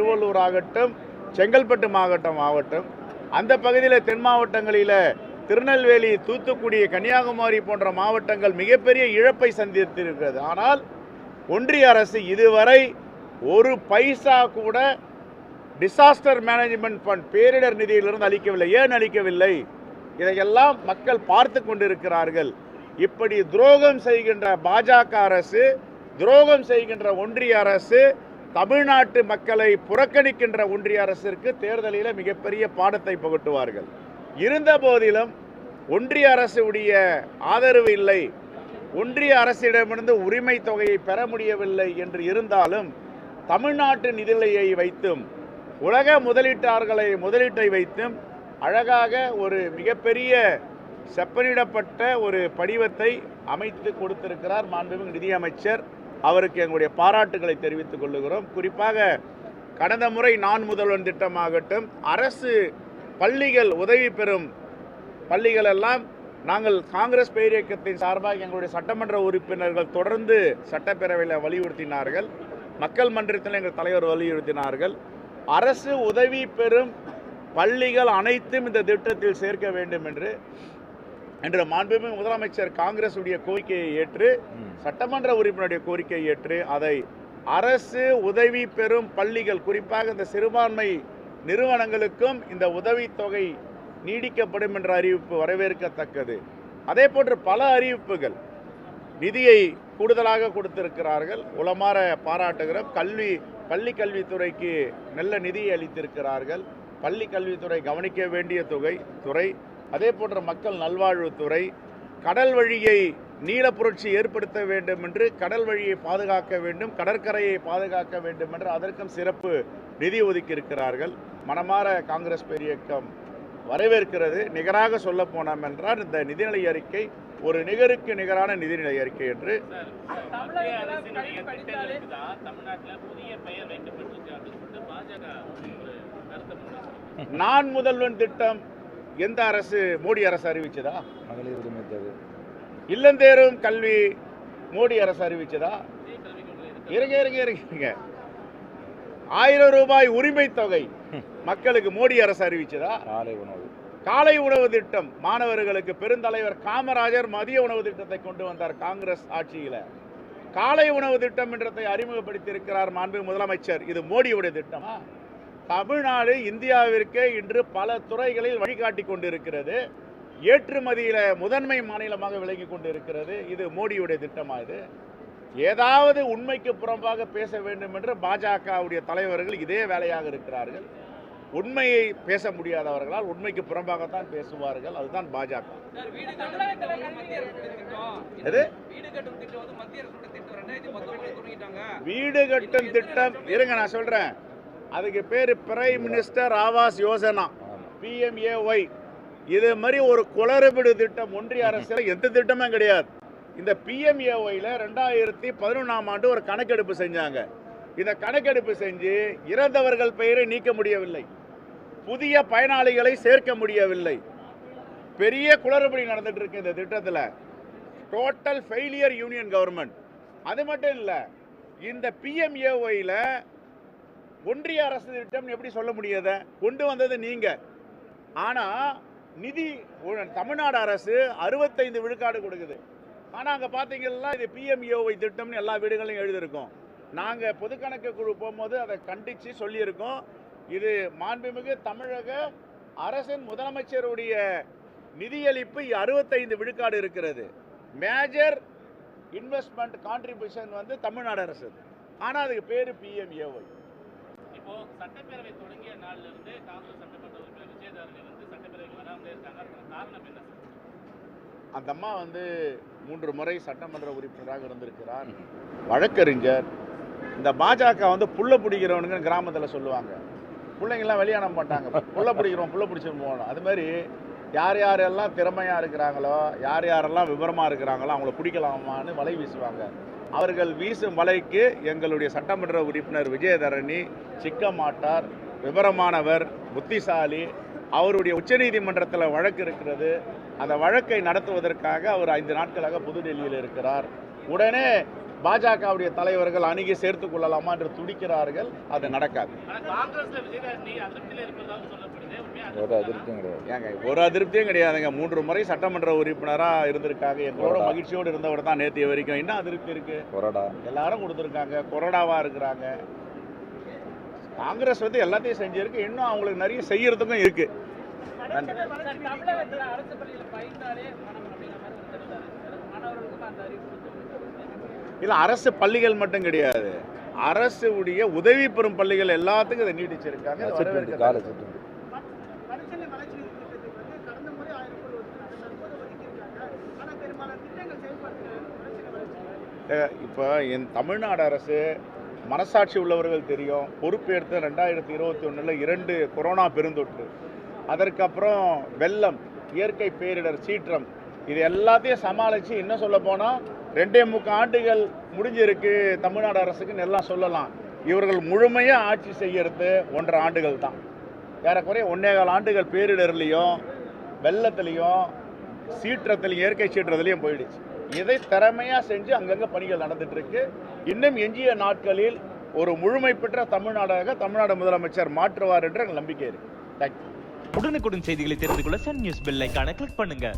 திருவள்ளூர் ஆகட்டும் செங்கல்பட்டு மாவட்டம் ஆகட்டும் அந்த பகுதியில் தென் மாவட்டங்களில் திருநெல்வேலி தூத்துக்குடி கன்னியாகுமரி போன்ற மாவட்டங்கள் மிகப்பெரிய இழப்பை சந்தித்திருக்கிறது. ஆனால் ஒன்றிய அரசு இதுவரை ஒரு பைசா கூட டிசாஸ்டர் மேனேஜ்மெண்ட் ஃபண்ட் பேரிடர் நிதியிலிருந்து அளிக்கவில்லை. ஏன் அளிக்கவில்லை? இதையெல்லாம் மக்கள் பார்த்து கொண்டிருக்கிறார்கள். இப்படி துரோகம் செய்கின்ற பாஜக அரசு துரோகம் செய்கின்ற ஒன்றிய அரசு தமிழ்நாட்டு மக்களை புறக்கணிக்கின்ற ஒன்றிய அரசிற்கு தேர்தலில் மிகப்பெரிய பாடத்தை புகட்டுவார்கள். இருந்த போதிலும் ஒன்றிய அரசுடைய ஆதரவு இல்லை. ஒன்றிய அரசிடமிருந்து உரிமை தொகையை பெற முடியவில்லை என்று இருந்தாலும் தமிழ்நாட்டு நிதிநிலையை வைத்தும் உலக முதலீட்டாளர்களை முதலீட்டை வைத்தும் அழகாக ஒரு மிகப்பெரிய செப்பனிடப்பட்ட ஒரு படிவத்தை அமைத்து கொடுத்திருக்கிறார் மாண்புமிகு நிதியமைச்சர் அவருக்கு எங்களுடைய பாராட்டுகளை தெரிவித்துக் கொள்ளுகிறோம். குறிப்பாக கடந்த முறை நான் முதல்வன் திட்டமாகட்டும் அரசு பள்ளிகள் உதவி பெறும் பள்ளிகள் எல்லாம் நாங்கள் காங்கிரஸ் பேரியக்கத்தின் சார்பாக எங்களுடைய சட்டமன்ற உறுப்பினர்கள் தொடர்ந்து சட்டப்பேரவையில் வலியுறுத்தினார்கள். மக்கள் மன்றத்தில் எங்கள் தலைவர் வலியுறுத்தினார்கள். அரசு உதவி பெறும் பள்ளிகள் அனைத்தும் இந்த திட்டத்தில் சேர்க்க வேண்டும் என்று என்று மாண்புமிகு முதலமைச்சர் காங்கிரஸ் உடைய கோரிக்கையை ஏற்று சட்டமன்ற உறுப்பினருடைய கோரிக்கையை ஏற்று அதை அரசு உதவி பெறும் பள்ளிகள் குறிப்பாக இந்த சிறுபான்மை நிறுவனங்களுக்கும் இந்த உதவித்தொகை நீடிக்கப்படும் என்ற அறிவிப்பு வரவேற்கத்தக்கது. அதே போன்று பல அறிவிப்புகள் நிதியை கூடுதலாக கொடுத்திருக்கிறார்கள். உளமாற பாராட்டுகிறோம். கல்வி பள்ளி கல்வித்துறைக்கு நல்ல நிதியை அளித்திருக்கிறார்கள். பள்ளி கல்வித்துறை கவனிக்க வேண்டிய தொகை துறை அதே போன்ற மக்கள் நல்வாழ்வுத்துறை கடல் வழியை நீல புரட்சி ஏற்படுத்த வேண்டும் என்று கடல் வழியை பாதுகாக்க வேண்டும் கடற்கரையை பாதுகாக்க வேண்டும் என்று அதற்கும் சிறப்பு நிதி ஒதுக்கி இருக்கிறார்கள் மனமாற காங்கிரஸ் பேரியக்கம் வரவேற்கிறது. நிகராக சொல்ல போனோம் என்றால் இந்த நிதிநிலை அறிக்கை ஒரு நிகருக்கு நிகரான நிதிநிலை அறிக்கை என்று. நான் முதல்வன் திட்டம் எந்த அரசு மோடி அரசு அறிவிச்சதா? மகளிர் உரிமை தொகை இல்லந்தேரும் கல்வி மோடி அரசு அறிவிச்சதா? இருங்க இருங்க இருங்க. ஆயிரம் ரூபாய் உரிமை தொகை மக்களுக்கு மோடி அரசு அறிவிச்சதா? காலை உணவு. காலை உணவு திட்டம். மாணவர்களுக்கு பெருந்தலைவர் காமராஜர் மதிய உணவு திட்டத்தை கொண்டு வந்தார் காங்கிரஸ் ஆட்சியில. காலை உணவு திட்டம் என்றதை அறிமுகப்படுத்தி இருக்கிறார் மாண்பு முதலமைச்சர். இது மோடியுடைய திட்டமா? தமிழ்நாடு இந்தியாவிற்கே இன்று பல துறைகளில் வழிகாட்டி கொண்டிருக்கிறது. ஏற்றுமதியில முதன்மை மாநிலமாக விளங்கி கொண்டிருக்கிறது. இது மோடியுடைய திட்டமா இது? ஏதாவது உண்மைக்கு புறம்பாக பேச வேண்டும் என்று பாஜகவுடைய தலைவர்கள் இதே வேலையாக இருக்கிறார்கள். உண்மையை பேச முடியாதவர்களால் உண்மைக்கு புறம்பாகத்தான் பேசுவார்கள். அதுதான் பாஜக. வீடு கட்டும் திட்டம். இருங்க நான் சொல்றேன். அதுக்கு பேரு prime minister Awas Yojana PMAY இது மாதிரி ஒரு குளறுபடி திட்டம் ஒன்றிய அரசில் எந்த திட்டமும் கிடையாது. இந்த பிஎம்ஏஒய்ல ரெண்டாயிரத்தி பதினொன்றாம் ஆண்டு ஒரு கணக்கெடுப்பு செஞ்சாங்க. இந்த கணக்கெடுப்பு செஞ்சு இறந்தவர்கள் பெயரை நீக்க முடியவில்லை. புதிய பயனாளிகளை சேர்க்க முடியவில்லை. பெரிய குளறுபடி நடந்துட்டு இருக்கு இந்த திட்டத்தில். டோட்டல் ஃபெயிலியர் யூனியன் கவர்மெண்ட் அது மட்டும் இல்லை இந்த பிஎம்ஏஒய்ல ஒன்றிய அரசு திட்டம் எப்படி சொல்ல முடியாத கொண்டு வந்தது நீங்கள் ஆனால் நிதி தமிழ்நாடு அரசு அறுபத்தைந்து விழுக்காடு கொடுக்குது. ஆனால் அங்கே பார்த்தீங்கன்னா இது பிஎம்ஏஒய் திட்டம்னு எல்லா வீடுகளையும் எழுதியிருக்கோம். நாங்கள் பொதுக்கணக்கு குழு போகும்போது அதை கண்டித்து சொல்லியிருக்கோம். இது மாண்புமிகு தமிழக அரசின் முதலமைச்சருடைய நிதியளிப்பு அறுபத்தைந்து விழுக்காடு இருக்கிறது. மேஜர் இன்வெஸ்ட்மெண்ட் கான்ட்ரிபியூஷன் வந்து தமிழ்நாடு அரசு. ஆனால் அதுக்கு பேர் பிஎம்ஏஒய் இப்போ சட்டப்பேரவை தொடங்கிய நாள்ல இருந்து காங்கிரஸ் சட்டமன்ற உறுப்பினர் விஜயதாரணி வந்து சட்டப்பேரவைக்கு வராமலே இருக்காங்க. காரணம் என்ன சார்? அந்த அம்மா வந்து மூன்று முறை சட்டமன்ற உறுப்பினராக இருந்திருக்கிறார். வழக்கறிஞர். இந்த பாஜக வந்து புள்ள பிடிக்கிறவனுங்க கிராமத்தில் சொல்லுவாங்க. பிள்ளைங்கள்லாம் வெளியான மாட்டாங்க புள்ள பிடிக்கிறோம் புள்ள பிடிச்சிட்டு போகணும். அது மாதிரி யார் யாரெல்லாம் திறமையாக இருக்கிறாங்களோ யார் யாரெல்லாம் விவரமாக இருக்கிறாங்களோ அவங்கள பிடிக்கலாமான்னு வலை வீசுவாங்க. அவர்கள் வீசும் வலைக்கு எங்களுடைய சட்டமன்ற உறுப்பினர் விஜயதரணி சிக்கமாட்டார் விவரமானவர் புத்திசாலி அவருடைய உச்சநீதிமன்றத்தில் வழக்கு இருக்கிறது. அந்த வழக்கை நடத்துவதற்காக அவர் ஐந்து நாட்களாக புதுடெல்லியில் இருக்கிறார். உடனே பாஜகவுடைய தலைவர்கள் அணுகி சேர்த்துக் கொள்ளலாமா என்று துடிக்கிறார்கள். அது நடக்காது. ஒரு அதிருப்தியும் கிடையாது. ஏங்க ஒரு அதிருப்தியும் கிடையாதுங்க. மூன்று முறை சட்டமன்ற உறுப்பினராக இருந்திருக்காங்க. எங்களோட. மகிழ்ச்சியோடு இருந்தவர் தான் நேற்று வரைக்கும். என்ன அதிருப்தி இருக்கு? கொறடா. எல்லாரும் கொடுத்துருக்காங்க. கொறடாவா இருக்கிறாங்க. காங்கிரஸ் வந்து எல்லாத்தையும் செஞ்சிருக்கு. இன்னும் அவங்களுக்கு நிறைய செய்யறதுக்கும் இருக்கு. இல்ல அரசு பள்ளிகள் மட்டும் கிடையாது. அரசு உடைய உதவி பெறும் பள்ளிகள் எல்லாத்துக்கும் இதை நீட்டிச்சிருக்காங்க. இப்போ என் தமிழ்நாடு அரசு மனசாட்சி உள்ளவர்கள் தெரியும். பொறுப்பேற்று ரெண்டாயிரத்தி இருபத்தி ஒன்றில் இரண்டு கொரோனா பெருந்தொற்று. அதற்கப்புறம் வெள்ளம் இயற்கை பேரிடர் சீற்றம். இது எல்லாத்தையும் சமாளித்து இன்னும் சொல்ல போனால் ரெண்டே முக்கால் ஆண்டுகள் முடிஞ்சிருக்கு தமிழ்நாடு அரசுக்குன்னு எல்லாம் சொல்லலாம். இவர்கள் முழுமையாக ஆட்சி செய்யறது ஒன்றரை ஆண்டுகள் தான். ஏறக்குறைய ஒன்னேகால் ஆண்டுகள் பேரிடர்லேயும் வெள்ளத்துலேயும் சீற்றத்துலையும் இயற்கை சீற்றத்துலேயும் போயிடுச்சு. இதை திறமையாக செஞ்சு அங்கங்கே பணிகள் நடந்துட்டு இருக்கு இன்னும் எஞ்சிய நாட்களில் ஒரு முழுமை பெற்ற தமிழ்நாடாக தமிழ்நாடு முதலமைச்சர் மாற்றுவார் என்ற நம்பிக்கை இருக்கு. தேங்க்யூ உடனுக்குடன் செய்திகளை தெரிந்து கொள்ள சன் நியூஸ் பெல் ஐகானை கிளிக் பண்ணுங்க.